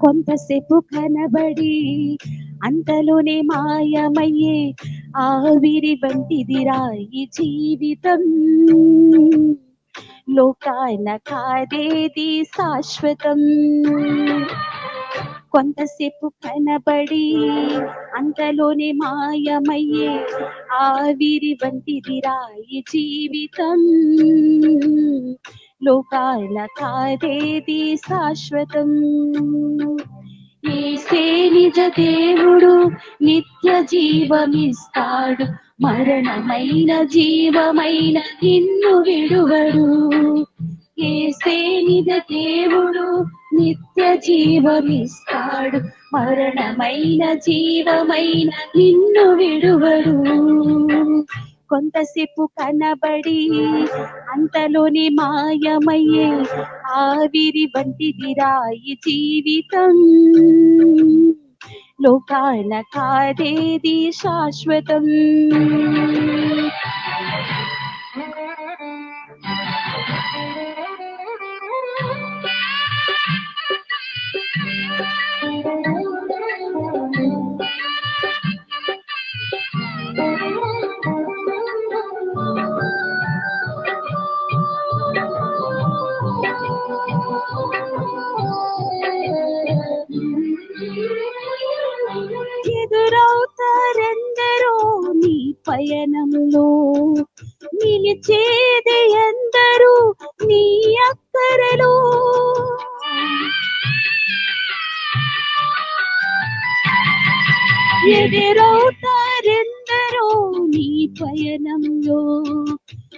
కొంతసేపు కనబడి అంతలోనే మాయమయ్యే ఆవిరి వంటిదిరా ఈ జీవితం. లోకాన కాదేది శాశ్వతం. కొంతసేపు కనబడి అంతలోనే మాయమయ్యే ఆవిరి వంటిదిరా ఈ జీవితం. లోకాల కాదేది శాశ్వతం. ఏసే నిజ దేవుడు నిత్య జీవమిస్తాడు. మరణమైన జీవమైన నిన్ను విడువడు. ఏసే నిజ దేవుడు నిత్య జీవమిస్తాడు. మరణమైన జీవమైన నిన్ను విడువడు. కొంతసేపు కనబడి అంతలోనే మాయమయ్యే ఆవిరి వంటిది రాయి జీవితం. లోకాల కాదేది శాశ్వతం? ఎదురవుతారెందరో నీ పయనంలో నిలిచేది ఎందరూ నీ అక్కరలో? ఎదురవుతారెందరో నీ పయనంలో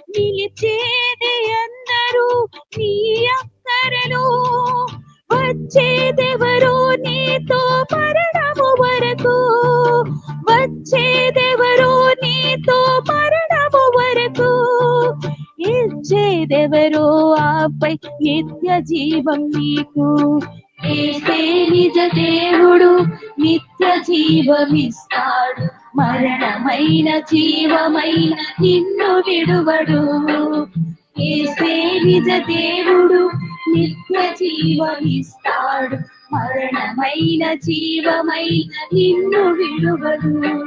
నిలిచేది అందరూ నీ అక్కరలో? వచ్చేదెవరో నీతో పర ఇచ్చేదెవరో ఆపై నిత్య జీవం నీకు? ఏసే నిజ దేవుడు నిత్య జీవమిస్తాడు. మరణమైన జీవమైన నిన్ను విడువడు. ఏసే నిజ దేవుడు నిత్య జీవమిస్తాడు. మరణమైన జీవమైన నిన్ను విడువడు.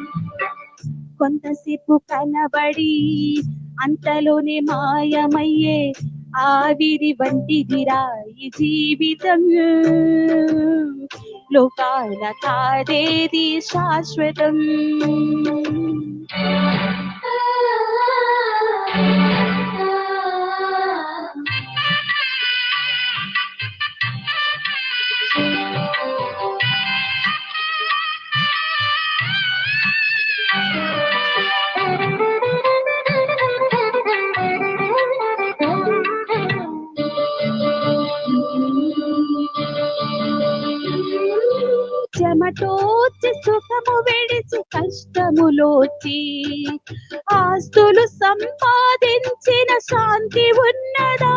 కొంతసేపు కనబడి అంతలోనే మాయమయ్యే ఆవిరి వంటిదిరా ఈ జీవితం. లోకాల కాదేది శాశ్వతం. చెమటోచి సుఖము విడిచి కష్టములోచి ఆస్తులు సంపాదించిన శాంతి ఉన్నదా?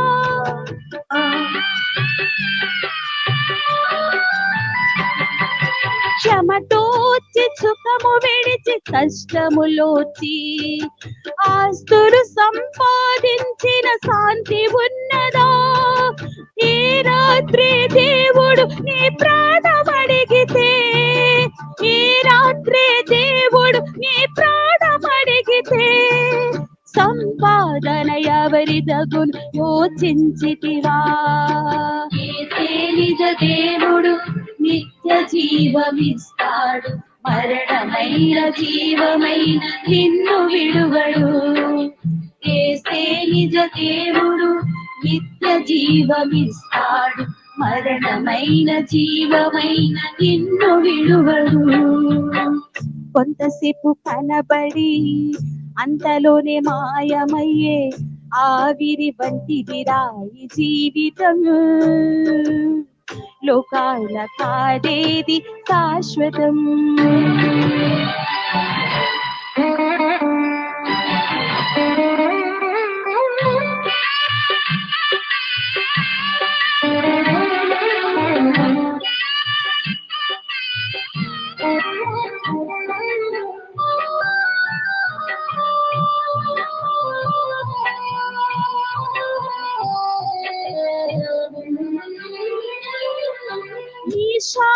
క్షమటోచి సుఖము విడిచి కష్టములోచి ఆస్తులు సంపాదించిన శాంతి ఉన్నదా? ఈ రాత్రి దేవుడు నీ ప్రాణ ప్రాణం సంపాదన ఎవరి దగును యోచించితివా? నిజ దేవుడు నిత్య జీవమిస్తాడు. మరణమైన జీవమైన నిన్ను విడువడు. ఏసే నిజ దేవుడు నిత్య జీవమిస్తాడు. మరణమైన జీవమైన నిన్ను విడువడు. కొంతసేపు కనబడి అంతలోనే మాయమయ్యే ఆవిరి వంటిదిరా ఈ జీవితం. లోకాల కాదేది శాశ్వతం.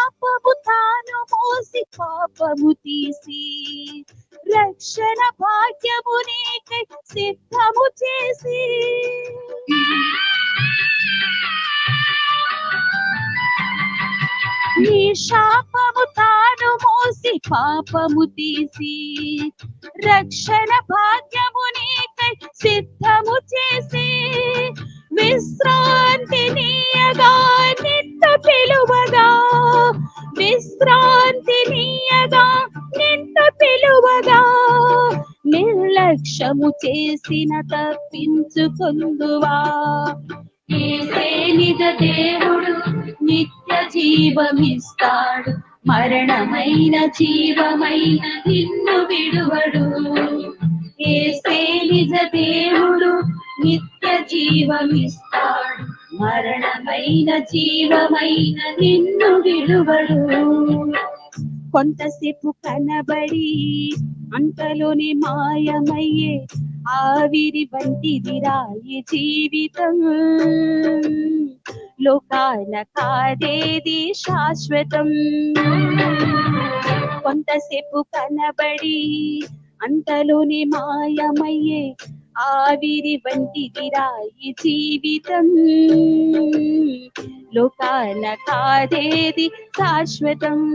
పాపము తాను మోసి పాపము తీసి రక్షణ భాగ్యము నీకై సిద్ధము చేసి. నీ శాపము తాను మోసి పాపము తీసి. రక్షణ భాగ్యము నీకై సిద్ధము చేసి. విశ్రాంతి నీయగా నిత్త పిలువగా విశ్రాంతి నీయగా నిత్త పిలువగా. నిర్లక్ష్యము చేసిన తప్పించుకుందువా? నిజ దేవుడు నిత్య జీవమిస్తాడు. మరణమైన జీవమైన నిన్ను విడువడు. ఏసే నిజ దేవుడు నిత్య జీవమిస్తాడు. మరణమైన జీవమైన నిన్ను విలువడు. కొంతసేపు కనబడి అంతలోనే మాయమయ్యే ఆవిరి వంటిది రాయి జీవితం. లోకాల కాదేది శాశ్వతం. కొంతసేపు కనబడి అంతలోనే మాయమయ్యే ఆవిరి వంటిది రాయి జీవితం. లోకాల కాదేది శాశ్వతం.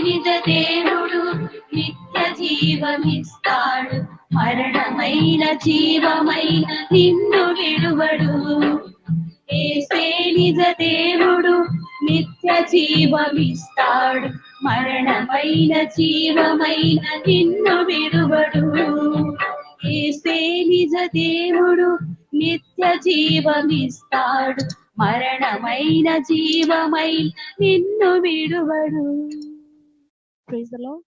నిజ దేవుడు నిత్య జీవమిస్తాడు. మరణమైన జీవమైన నిన్ను విడువడు. ఏసే నిజ దేవుడు నిత్య జీవమిస్తాడు. మరణమైన జీవమైన నిన్ను విడువడు. దేవుడు నిత్య జీవమిస్తాడు. మరణమైన జీవమై నిన్ను విడువడు. ప్రైజ్